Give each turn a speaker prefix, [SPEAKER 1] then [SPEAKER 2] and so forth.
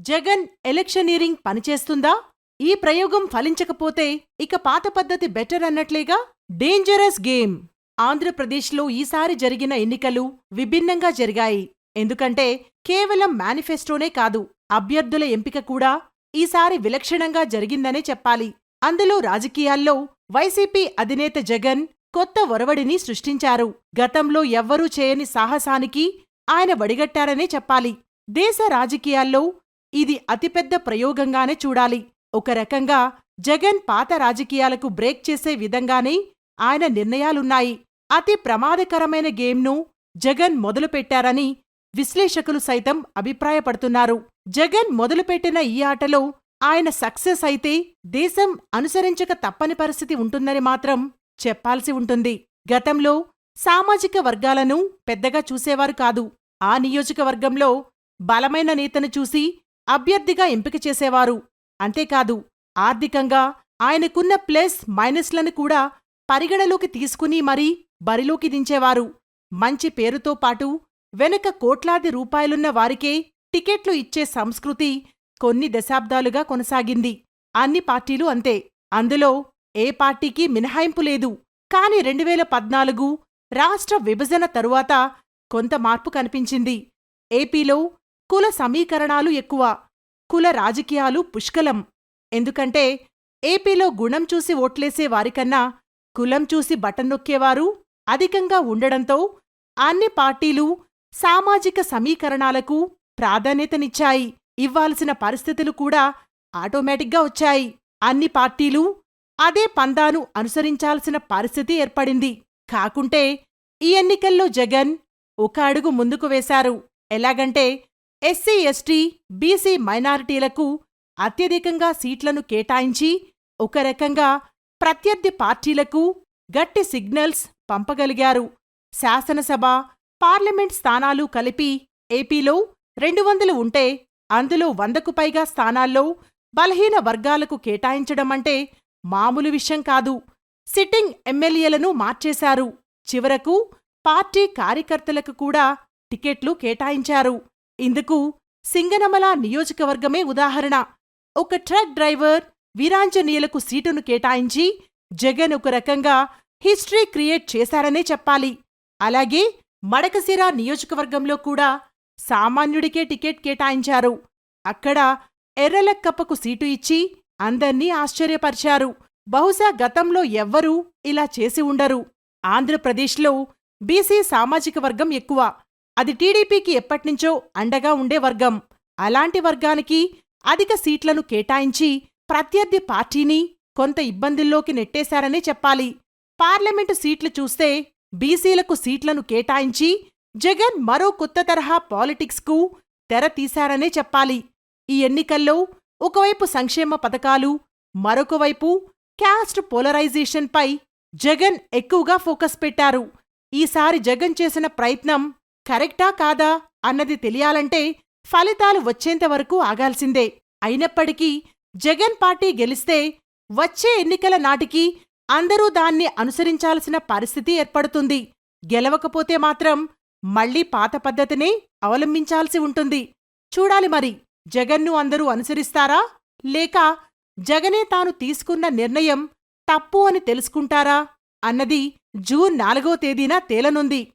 [SPEAKER 1] Jagan electioneering పనిచేస్తుందా? ఈ ప్రయోగం ఫలించకపోతే ఇక పాత పద్ధతి బెటర్ అన్నట్లేగా? Dangerous game. ఆంధ్రప్రదేశ్లో ఈసారి జరిగిన ఎన్నికలు విభిన్నంగా జరిగాయి. ఎందుకంటే కేవలం మేనిఫెస్టోనే కాదు అభ్యర్థుల ఎంపిక కూడా ఈసారి విలక్షణంగా జరిగిందనే చెప్పాలి. అందులో రాజకీయాల్లో వైసీపీ అధినేత జగన్ కొత్త ఒరవడిని సృష్టించారు. గతంలో ఎవ్వరూ చేయని సాహసానికి ఆయన వడిగట్టారనే చెప్పాలి. దేశ రాజకీయాల్లో ఇది అతిపెద్ద ప్రయోగంగానే చూడాలి. ఒక రకంగా జగన్ పాత రాజకీయాలకు బ్రేక్ చేసే విధంగానే ఆయన నిర్ణయాలున్నాయి. అతి ప్రమాదకరమైన గేమ్ను జగన్ మొదలుపెట్టారని విశ్లేషకులు సైతం అభిప్రాయపడుతున్నారు. జగన్ మొదలుపెట్టిన ఈ ఆటలో ఆయన సక్సెస్ అయితే దేశం అనుసరించక తప్పని పరిస్థితి ఉంటుందని మాత్రం చెప్పాల్సి ఉంటుంది. గతంలో సామాజిక వర్గాలను పెద్దగా చూసేవారు కాదు. ఆ నియోజకవర్గంలో బలమైన నేతను చూసి అభ్యర్థిగా ఎంపిక చేసేవారు. అంతేకాదు ఆర్థికంగా ఆయనకున్న ప్లస్ మైనస్లను కూడా పరిగణలోకి తీసుకుని మరీ బరిలోకి దించేవారు. మంచి పేరుతో పాటు వెనక కోట్లాది రూపాయలున్న వారికే టికెట్లు ఇచ్చే సంస్కృతి కొన్ని దశాబ్దాలుగా కొనసాగింది. అన్ని పార్టీలు అంతే. అందులో ఏ పార్టీకి మినహాయింపు లేదు. కాని రెండువేల పద్నాలుగు రాష్ట్ర విభజన తరువాత కొంత మార్పు కనిపించింది. ఏపీలో కుల సమీకరణాలు ఎక్కువ. కుల రాజకీయాలు పుష్కలం. ఎందుకంటే ఏపీలో గుణం చూసి ఓట్లేసే వారికన్నా కులం చూసి బటన్ నొక్కేవారు అధికంగా ఉండడంతో అన్ని పార్టీలు సామాజిక సమీకరణాలకు ప్రాధాన్యతనిచ్చాయి. ఇవ్వాల్సిన పరిస్థితులు కూడా ఆటోమేటిక్గా వచ్చాయి. అన్ని పార్టీలు అదే పందాను అనుసరించాల్సిన పరిస్థితి ఏర్పడింది. కాకుంటే ఈ ఎన్నికల్లో జగన్ ఒక అడుగు ముందుకు వేశారు. ఎలాగంటే ఎస్సీ ఎస్టీ బీసీ మైనారిటీలకు అత్యధికంగా సీట్లను కేటాయించి ఒక రకంగా ప్రత్యర్థి పార్టీలకు గట్టి సిగ్నల్స్ పంపగలిగారు. శాసనసభ పార్లమెంట్ స్థానాలు కలిపి ఏపీలో రెండు వందలు ఉంటే అందులో వందకు పైగా స్థానాల్లో బలహీన వర్గాలకు కేటాయించడమంటే మామూలు విషయం కాదు. సిట్టింగ్ ఎమ్మెల్యేలను మార్చేశారు. చివరకు పార్టీ కార్యకర్తలకు కూడా టికెట్లు కేటాయించారు. ఇందుకు సింగనమల నియోజకవర్గమే ఉదాహరణ. ఒక ట్రక్ డ్రైవర్ వీరాంజనీయులకు సీటును కేటాయించి జగన్ ఒక రకంగా హిస్టరీ క్రియేట్ చేశారనే చెప్పాలి. అలాగే మడకసిర నియోజకవర్గంలో కూడా సామాన్యుడికే టికెట్ కేటాయించారు. అక్కడ ఎర్రలక్కప్పకు సీటు ఇచ్చి అందర్నీ ఆశ్చర్యపరిచారు. బహుశా గతంలో ఎవ్వరూ ఇలా చేసి ఉండరు. ఆంధ్రప్రదేశ్లో బీసీ సామాజిక వర్గం ఎక్కువ. అది టీడీపీకి ఎప్పట్నుంచో అండగా ఉండే వర్గం. అలాంటి వర్గానికి అధిక సీట్లను కేటాయించి ప్రత్యర్థి పార్టీని కొంత ఇబ్బందుల్లోకి నెట్టేశారనే చెప్పాలి. పార్లమెంటు సీట్లు చూస్తే బీసీలకు సీట్లను కేటాయించి జగన్ మరో కొత్త తరహా పాలిటిక్స్కు తెర తీశారనే చెప్పాలి. ఈ ఎన్నికల్లో ఒకవైపు సంక్షేమ పథకాలు మరొకవైపు క్యాస్ట్ పోలరైజేషన్పై జగన్ ఎక్కువగా ఫోకస్ పెట్టారు. ఈసారి జగన్ చేసిన ప్రయత్నం కరెక్టా కాదా అన్నది తెలియాలంటే ఫలితాలు వచ్చేంతవరకు ఆగాల్సిందే. అయినప్పటికీ జగన్ పార్టీ గెలిస్తే వచ్చే ఎన్నికల నాటికి అందరూ దాన్ని అనుసరించాల్సిన పరిస్థితి ఏర్పడుతుంది. గెలవకపోతే మాత్రం మళ్ళీ పాత పద్ధతినే అవలంబించాల్సి ఉంటుంది. చూడాలి మరి జగన్ను అందరూ అనుసరిస్తారా? లేక జగనే తాను తీసుకున్న నిర్ణయం తప్పు అని తెలుసుకుంటారా? అన్నది జూన్ నాలుగో తేదీన తేలనుంది.